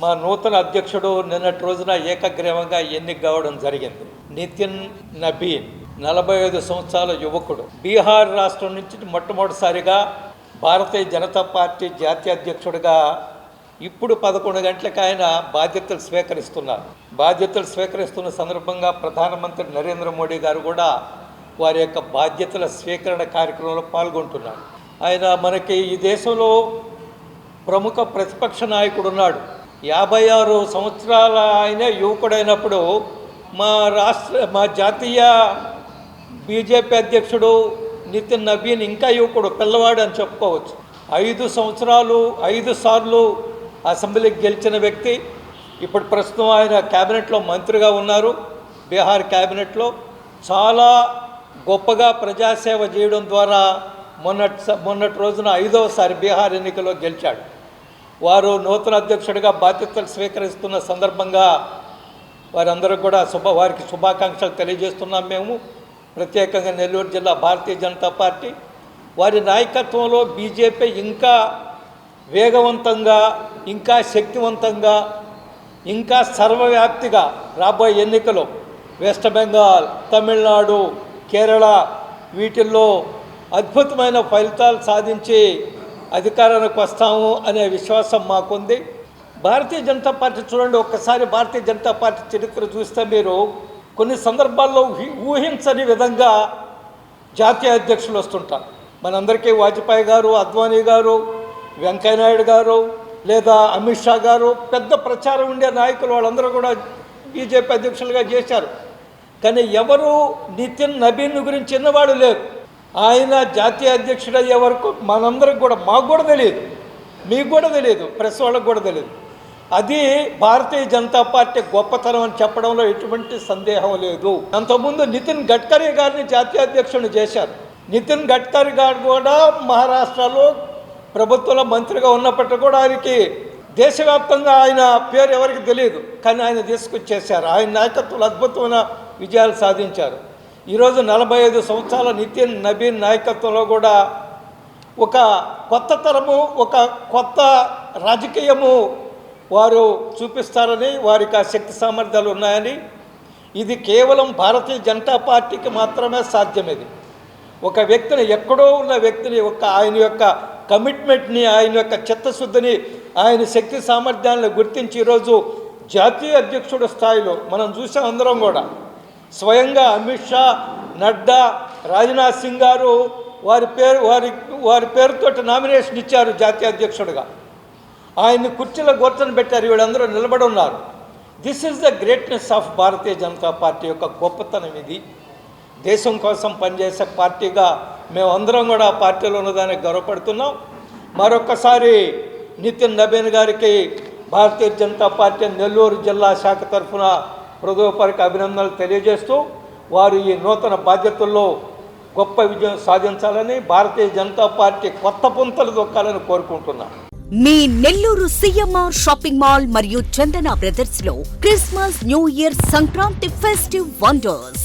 మా నూతన అధ్యక్షుడు నిన్నటి రోజున ఏకగ్రీవంగా ఎన్నిక కావడం జరిగింది. నితిన్ నబీన్ నలభై ఐదు సంవత్సరాల యువకుడు. బీహార్ రాష్ట్రం నుంచి మొట్టమొదటిసారిగా భారతీయ జనతా పార్టీ జాతీయ అధ్యక్షుడిగా ఇప్పుడు పదకొండు గంటలకు ఆయన బాధ్యతలు స్వీకరిస్తున్నారు. బాధ్యతలు స్వీకరిస్తున్న సందర్భంగా ప్రధానమంత్రి నరేంద్ర మోడీ గారు కూడా వారి యొక్క బాధ్యతల స్వీకరణ కార్యక్రమంలో పాల్గొంటున్నారు. ఆయన మనకి ఈ దేశంలో ప్రముఖ ప్రతిపక్ష నాయకుడు ఉన్నాడు. యాభై ఆరు సంవత్సరాల ఆయన యువకుడైనప్పుడు మా రాష్ట్ర మా జాతీయ బీజేపీ అధ్యక్షుడు నితిన్ నబీన్ ఇంకా యువకుడు పిల్లవాడు అని చెప్పుకోవచ్చు. ఐదు సంవత్సరాలు ఐదు సార్లు అసెంబ్లీకి గెలిచిన వ్యక్తి. ఇప్పుడు ప్రస్తుతం ఆయన క్యాబినెట్లో మంత్రిగా ఉన్నారు. బీహార్ క్యాబినెట్లో చాలా గొప్పగా ప్రజాసేవ చేయడం ద్వారా మొన్నటి స- మొన్నటి రోజున ఐదవసారి బీహార్ ఎన్నికల్లో గెలిచాడు. వారు నూతన అధ్యక్షుడిగా బాధ్యతలు స్వీకరిస్తున్న సందర్భంగా వారందరూ కూడా శుభ వారికి శుభాకాంక్షలు తెలియజేస్తున్నాం మేము. ప్రత్యేకంగా నెల్లూరు జిల్లా భారతీయ జనతా పార్టీ. వారి నాయకత్వంలో బీజేపీ ఇంకా వేగవంతంగా ఇంకా శక్తివంతంగా ఇంకా సర్వవ్యాప్తిగా రాబోయే ఎన్నికలు వెస్ట్ బెంగాల్ తమిళనాడు కేరళ వీటిల్లో అద్భుతమైన ఫలితాలు సాధించి అధికారానికి వస్తాము అనే విశ్వాసం మాకుంది. భారతీయ జనతా పార్టీ చూడండి ఒక్కసారి భారతీయ జనతా పార్టీ చరిత్ర చూస్తే మీరు కొన్ని సందర్భాల్లో ఊహి- ఊహించని విధంగా జాతీయ అధ్యక్షులు వస్తుంటారు. మనందరికీ వాజ్పేయి గారు అద్వానీ గారు వెంకయ్యనాయుడు గారు లేదా అమిత్ షా గారు పెద్ద ప్రచారం ఉండే నాయకులు వాళ్ళందరూ కూడా బీజేపీ అధ్యక్షులుగా చేశారు. కానీ ఎవరు నితిన్ నబీన్ గురించి చిన్నవాడు లేరు. ఆయన జాతీయ అధ్యక్షుడు అయ్యే వరకు మనందరికి కూడా మాకు కూడా తెలియదు. మీకు కూడా తెలియదు. ప్రెస్ వాళ్ళకి కూడా తెలియదు. అది భారతీయ జనతా పార్టీ గొప్పతనం అని చెప్పడంలో ఎటువంటి సందేహం లేదు. అంతకుముందు నితిన్ గడ్కరీ గారిని జాతీయ అధ్యక్షుడు చేశారు. నితిన్ గడ్కరీ గారు కూడా మహారాష్ట్రలో ప్రభుత్వంలో మంత్రిగా ఉన్నప్పటికీ కూడా ఆయనకి దేశవ్యాప్తంగా ఆయన పేరు ఎవరికి తెలియదు. కానీ ఆయన తీసుకొచ్చేశారు. ఆయన నాయకత్వంలో అద్భుతమైన విజయాలు సాధించారు. ఈరోజు నలభై ఐదు సంవత్సరాల నితిన్ నబీన్ నాయకత్వంలో కూడా ఒక కొత్త తరము ఒక కొత్త రాజకీయము వారు చూపిస్తారని వారికి ఆ శక్తి సామర్థ్యాలు ఉన్నాయని. ఇది కేవలం భారతీయ జనతా పార్టీకి మాత్రమే సాధ్యం ఇది ఒక వ్యక్తిని ఎక్కడో ఉన్న వ్యక్తిని ఒక ఆయన యొక్క కమిట్మెంట్ని ఆయన యొక్క చిత్తశుద్ధిని ఆయన శక్తి సామర్థ్యాలను గుర్తించి ఈరోజు జాతీయ అధ్యక్షుడి స్థాయిలో మనం చూసాం అందరం కూడా. స్వయంగా అమిత్ షా నడ్డా రాజ్నాథ్ సింగ్ గారు వారి పేరు వారి వారి పేరుతోటి నామినేషన్ ఇచ్చారు జాతీయ అధ్యక్షుడిగా. ఆయన్ని కుర్చీలో గుర్తను పెట్టారు వీళ్ళందరూ నిలబడి ఉన్నారు. This is the greatness of Bharatiya Janata party యొక్క గొప్పతనం ఇది. దేశం కోసం పనిచేసే పార్టీగా మేమందరం కూడా ఆ పార్టీలో ఉన్నదానికి గర్వపడుతున్నాం. మరొకసారి నితిన్ నబీన్ గారికి భారతీయ జనతా పార్టీ నెల్లూరు జిల్లా శాఖ తరఫున హృదయపూర్వక అభినందనలు తెలియజేస్తూ వారు ఈ నూతన బాధ్యతల్లో గొప్ప విజయం సాధించాలని భారతీయ జనతా పార్టీ కొత్త పుంతలు దొక్కాలని కోరుకుంటున్నాను మీ నెల్లూరు సిఎంఆర్ షాపింగ్ మాల్ మరియు Chandana బ్రదర్స్లో Christmas new year Sankranti festive wonders.